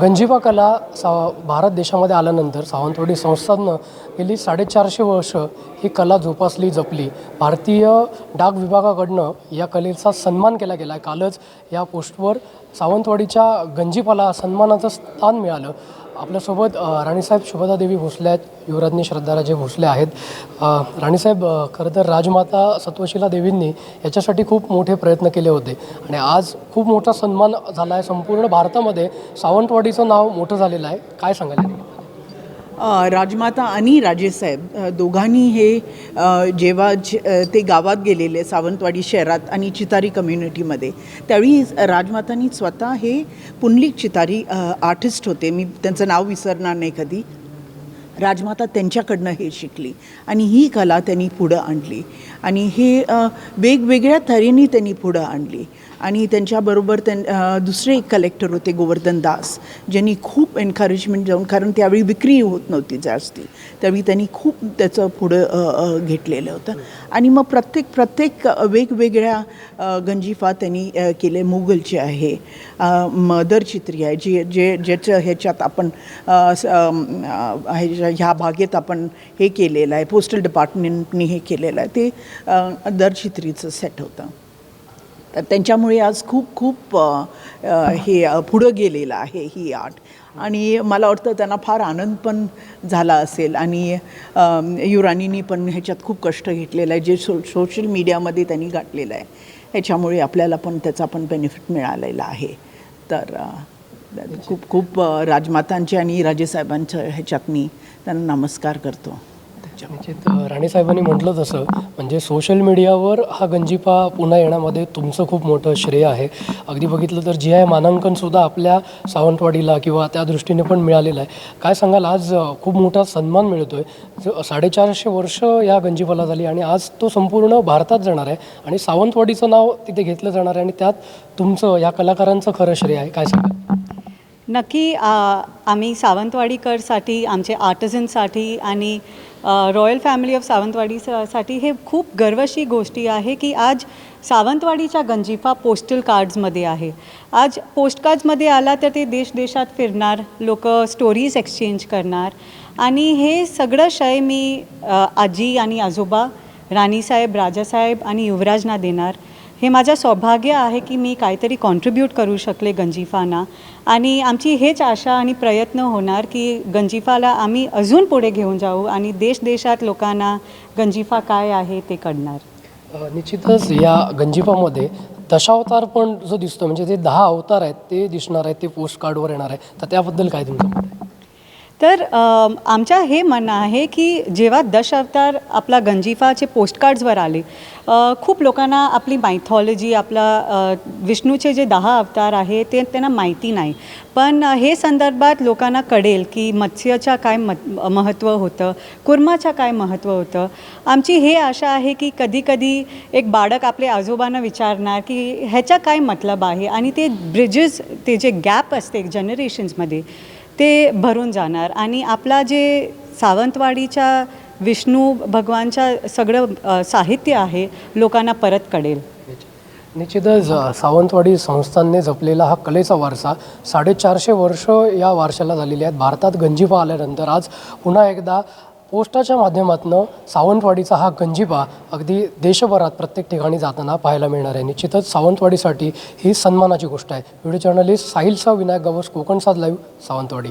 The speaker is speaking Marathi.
गंजिबा कला सा भारत देशामध्ये आल्यानंतर सावंतवाडी संस्थांनं गेली साडेचारशे वर्ष ही कला जोपासली जपली. भारतीय डाक विभागाकडनं या कलेचा सन्मान केला गेला आहे कालच या पोस्टवर सावंतवाडीच्या गंजिफाला सन्मानाचं स्थान मिळालं. आपल्यासोबत राणीसाहेब राणीसाहेब शुभदादेवी भोसले आहेत. युवराज्ञी श्रद्धाराजे भोसले आहेत. राणीसाहेब खरं तर राजमाता सत्वशिला देवींनी याच्यासाठी खूप मोठे प्रयत्न केले होते. आणि आज खूप मोठा सन्मान झाला आहे संपूर्ण भारतामध्ये. सावंतवाडीचं नाव मोठं झालेलं आहे. काय सांगायला राजमाता आणि राजेसाहेब दोघांनी हे जेव्हा ते गावात गेलेले सावंतवाडी शहरात आणि चितारी कम्युनिटीमध्ये त्यावेळी राजमातांनी स्वतः हे पुंडलिक चितारी आर्टिस्ट होते. मी त्यांचं नाव विसरणार नाही कधी. राजमाता त्यांच्याकडनं हे शिकली आणि ही कला त्यांनी पुढं आणली आणि हे वेगवेगळ्या तऱ्हेने त्यांनी पुढं आणली. आणि त्यांच्याबरोबर त्यां दुसरे एक कलेक्टर होते गोवर्धन दास ज्यांनी खूप एन्करेजमेंट जाऊन कारण त्यावेळी विक्री होत नव्हती जास्ती. त्यावेळी त्यांनी खूप त्याचं पुढं घेतलेलं होतं. आणि मग प्रत्येक प्रत्येक वेगवेगळ्या गंजिफा त्यांनी केले. मुघलचे आहे मदर चित्री आहे जे जे ज्याचं ह्याच्यात आपण ह्याच्या- ह्या भागेत आपण हे केलेलं आहे. पोस्टल डिपार्टमेंटनी हे केलेलं आहे. ते दर दरचित्रीचं सेट होतं. तर त्यांच्यामुळे आज खूप खूप हे पुढं गेलेलं आहे ही आर्ट आणि मला वाटतं त्यांना फार आनंद पण झाला असेल. आणि अम, युरानीनी पण ह्याच्यात खूप कष्ट घेतलेलं आहे जे सो सोशल मीडियामध्ये त्यांनी गाठलेलं आहे. ह्याच्यामुळे आपल्याला पण त्याचा पण बेनिफिट मिळालेला आहे. तर खूप खूप राजमातांचे आणि राजेसाहेबांच्या ह्याच्यात मी त्यांना नमस्कार करतो. निश्चित अ, राणीसाहेबांनी म्हटलं तसं म्हणजे सोशल मीडियावर हा गंजिफा पुन्हा येण्यामध्ये तुमचं खूप मोठं श्रेय आहे. अगदी बघितलं तर जी आय मानांकनसुद्धा आपल्या सावंतवाडीला किंवा त्या दृष्टीने पण मिळालेलं आहे. काय सांगाल आज खूप मोठा सन्मान मिळतो आहे साडेचारशे वर्ष या गंजिफाला झाली आणि आज तो संपूर्ण भारतात जाणार आहे आणि सावंतवाडीचं नाव तिथे घेतलं जाणार आहे आणि त्यात तुमचं या कलाकारांचं खरं श्रेय आहे. काय सांगाल? नक्की आम्ही सावंतवाडीकरसाठी आमचे आर्टिझनसाठी आणि रॉयल फॅमिली ऑफ सावंतवाडी सा- साठी हे खूप गर्वशी गोष्टी आहे की आज सावंतवाडीच्या गंजिफा पोस्टल कार्ड्समध्ये आहे. आज पोस्ट कार्ड्समध्ये आला तर ते देश देशात फिरणार लोक स्टोरीज एक्सचेंज करणार आणि हे सगळं शय मी आजी आणि आजोबा राणीसाहेब राजासाहेब आणि युवराजना देणार. हे माझं सौभाग्य आहे की मी काहीतरी कॉन्ट्रीब्यूट करू शकले गंजिफाना. आणि आमची हेच आशा आणि प्रयत्न होणार की गंजिफाला आम्ही अजून पुढे घेऊन जाऊ आणि देश देशात लोकांना गंजिफा काय आहे ते कळणार. निश्चितच या गंजिफामध्ये दशावतार पण जो दिसतो म्हणजे ते दहा अवतार आहेत ते दिसणार आहेत ते पोस्ट कार्डवर येणार आहे तर त्याबद्दल काय तुमचं तर आमच्या हे म्हणणं आहे की जेव्हा दश अवतार आपला गंजिफाचे पोस्टकार्ड्सवर आले खूप लोकांना आपली मायथॉलॉजी आपला विष्णूचे जे दहा अवतार आहे ते त्यांना माहिती नाही. पण हे संदर्भात लोकांना कळेल की मत्स्याच्या काय मत महत्त्व होतं कुर्माच्या काय महत्त्व होतं. आमची हे आशा आहे की कधीकधी एक बाळक आपले आजोबांना विचारणार की ह्याचा काय मतलब आहे? आणि ते ब्रिजेस ते जे गॅप असते जनरेशन्समध्ये ते भरून जाणार. आणि आपला जे सावंतवाडीच्या विष्णू भगवानच्या सगळं साहित्य आहे लोकांना परत कळेल. निश्चितच सावंतवाडी संस्थांनी जपलेला हा कलेचा वारसा साडेचारशे वर्ष या वारशाला झालेली आहेत भारतात गंजिफा आल्यानंतर आज पुन्हा एकदा पोस्टाच्या माध्यमातून सावंतवाडीचा हा गंजिबा अगदी देशभरात प्रत्येक ठिकाणी जाताना पाहायला मिळणार आहे. निश्चितच सावंतवाडीसाठी ही सन्मानाची गोष्ट आहे. व्हिडिओ जर्नलिस्ट साहिलसह विनायक गवस कोकण लाईव्ह सावंतवाडी.